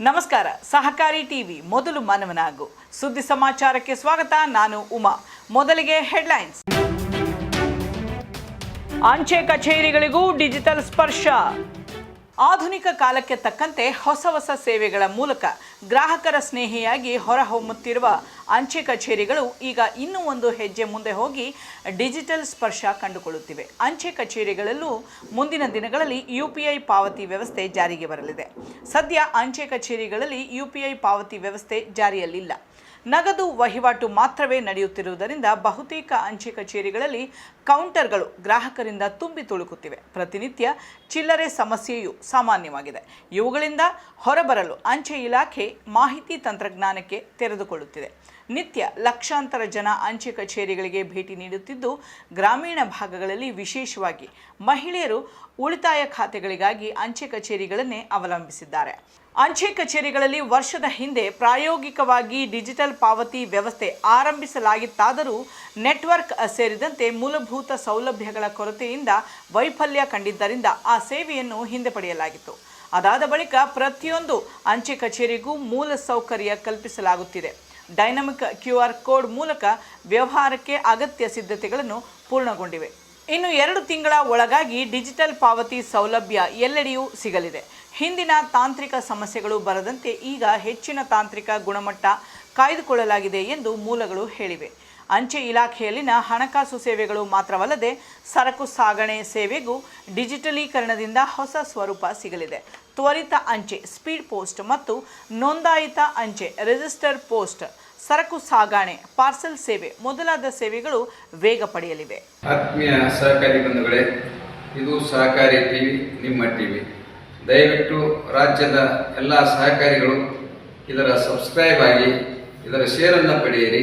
ನಮಸ್ಕಾರ, ಸಹಕಾರಿ ಟಿವಿ, ಮೊದಲು ಮಾನವನಾಗು. ಸುದ್ದಿ ಸಮಾಚಾರಕ್ಕೆ ಸ್ವಾಗತ, ನಾನು ಉಮಾ. ಮೊದಲಿಗೆ ಹೆಡ್ಲೈನ್ಸ್. ಅಂಚೆ ಕಚೇರಿಗಳಿಗೂ ಡಿಜಿಟಲ್ ಸ್ಪರ್ಶ. ಆಧುನಿಕ ಕಾಲಕ್ಕೆ ತಕ್ಕಂತೆ ಹೊಸ ಹೊಸ ಸೇವೆಗಳ ಮೂಲಕ ಗ್ರಾಹಕರ ಸ್ನೇಹಿಯಾಗಿ ಹೊರಹೊಮ್ಮುತ್ತಿರುವ ಅಂಚೆ ಕಚೇರಿಗಳು ಈಗ ಇನ್ನೂ ಒಂದು ಹೆಜ್ಜೆ ಮುಂದೆ ಹೋಗಿ ಡಿಜಿಟಲ್ ಸ್ಪರ್ಶ ಕಂಡುಕೊಳ್ಳುತ್ತಿವೆ. ಅಂಚೆ ಕಚೇರಿಗಳಲ್ಲೂ ಮುಂದಿನ ದಿನಗಳಲ್ಲಿ ಯು ಪಾವತಿ ವ್ಯವಸ್ಥೆ ಜಾರಿಗೆ ಬರಲಿದೆ. ಸದ್ಯ ಅಂಚೆ ಕಚೇರಿಗಳಲ್ಲಿ ಯು ಪಾವತಿ ವ್ಯವಸ್ಥೆ ಜಾರಿಯಲ್ಲಿಲ್ಲ. ನಗದು ವಹಿವಾಟು ಮಾತ್ರವೇ ನಡೆಯುತ್ತಿರುವುದರಿಂದ ಬಹುತೇಕ ಅಂಚೆ ಕಚೇರಿಗಳಲ್ಲಿ ಕೌಂಟರ್ಗಳು ಗ್ರಾಹಕರಿಂದ ತುಂಬಿ ತುಳುಕುತ್ತಿವೆ. ಪ್ರತಿನಿತ್ಯ ಚಿಲ್ಲರೆ ಸಮಸ್ಯೆಯು ಸಾಮಾನ್ಯವಾಗಿದೆ. ಇವುಗಳಿಂದ ಹೊರಬರಲು ಅಂಚೆ ಇಲಾಖೆ ಮಾಹಿತಿ ತಂತ್ರಜ್ಞಾನಕ್ಕೆ ತೆರೆದುಕೊಳ್ಳುತ್ತಿದೆ. ನಿತ್ಯ ಲಕ್ಷಾಂತರ ಜನ ಅಂಚೆ ಕಚೇರಿಗಳಿಗೆ ಭೇಟಿ ನೀಡುತ್ತಿದ್ದು, ಗ್ರಾಮೀಣ ಭಾಗಗಳಲ್ಲಿ ವಿಶೇಷವಾಗಿ ಮಹಿಳೆಯರು ಉಳಿತಾಯ ಖಾತೆಗಳಿಗಾಗಿ ಅಂಚೆ ಕಚೇರಿಗಳನ್ನೇ ಅವಲಂಬಿಸಿದ್ದಾರೆ. ಅಂಚೆ ಕಚೇರಿಗಳಲ್ಲಿ ವರ್ಷದ ಹಿಂದೆ ಪ್ರಾಯೋಗಿಕವಾಗಿ ಡಿಜಿಟಲ್ ಪಾವತಿ ವ್ಯವಸ್ಥೆ ಆರಂಭಿಸಲಾಗಿತ್ತಾದರೂ, ನೆಟ್ವರ್ಕ್ ಸೇರಿದಂತೆ ಮೂಲಭೂತ ಸೌಲಭ್ಯಗಳ ಕೊರತೆಯಿಂದ ವೈಫಲ್ಯ ಕಂಡಿದ್ದರಿಂದ ಆ ಸೇವೆಯನ್ನು ಹಿಂದೆ ಪಡೆಯಲಾಗಿತ್ತು. ಅದಾದ ಬಳಿಕ ಪ್ರತಿಯೊಂದು ಅಂಚೆ ಕಚೇರಿಗೂ ಮೂಲ ಸೌಕರ್ಯ ಕಲ್ಪಿಸಲಾಗುತ್ತಿದೆ. ಡೈನಮಿಕ್ ಕ್ಯೂ ಆರ್ ಕೋಡ್ ಮೂಲಕ ವ್ಯವಹಾರಕ್ಕೆ ಅಗತ್ಯ ಸಿದ್ಧತೆಗಳನ್ನು ಪೂರ್ಣಗೊಂಡಿವೆ. ಇನ್ನು ಎರಡು ತಿಂಗಳ ಒಳಗಾಗಿ ಡಿಜಿಟಲ್ ಪಾವತಿ ಸೌಲಭ್ಯ ಎಲ್ಲೆಡೆಯೂ ಸಿಗಲಿದೆ. ಹಿಂದಿನ ತಾಂತ್ರಿಕ ಸಮಸ್ಯೆಗಳು ಬರದಂತೆ ಈಗ ಹೆಚ್ಚಿನ ತಾಂತ್ರಿಕ ಗುಣಮಟ್ಟ ಕಾಯ್ದುಕೊಳ್ಳಲಾಗಿದೆ ಎಂದು ಮೂಲಗಳು ಹೇಳಿವೆ. ಅಂಚೆ ಇಲಾಖೆಯಲ್ಲಿನ ಹಣಕಾಸು ಸೇವೆಗಳು ಮಾತ್ರವಲ್ಲದೆ ಸರಕು ಸಾಗಣೆ ಸೇವೆಗೂ ಡಿಜಿಟಲೀಕರಣದಿಂದ ಹೊಸ ಸ್ವರೂಪ ಸಿಗಲಿದೆ. ತ್ವರಿತ ಅಂಚೆ, ಸ್ಪೀಡ್ ಪೋಸ್ಟ್ ಮತ್ತು ನೋಂದಾಯಿತ ಅಂಚೆ, ರಿಜಿಸ್ಟರ್ ಪೋಸ್ಟ್, ಸರಕು ಸಾಗಣೆ, ಪಾರ್ಸೆಲ್ ಸೇವೆ ಮೊದಲಾದ ಸೇವೆಗಳು ವೇಗ ಪಡೆಯಲಿವೆ. ಆತ್ಮೀಯ ಸಹಕಾರಿ ಬಂಧುಗಳೇ, ಇದು ಸಹಕಾರಿ ಟಿವಿ, ನಿಮ್ಮ ಟಿವಿ. ದಯವಿಟ್ಟು ರಾಜ್ಯದ ಎಲ್ಲ ಸಹಕಾರಿಗಳು ಇದರ ಸಬ್ಸ್ಕ್ರೈಬ್ ಆಗಿ ಇದರ ಶೇರನ್ನು ಪಡೆಯಿರಿ.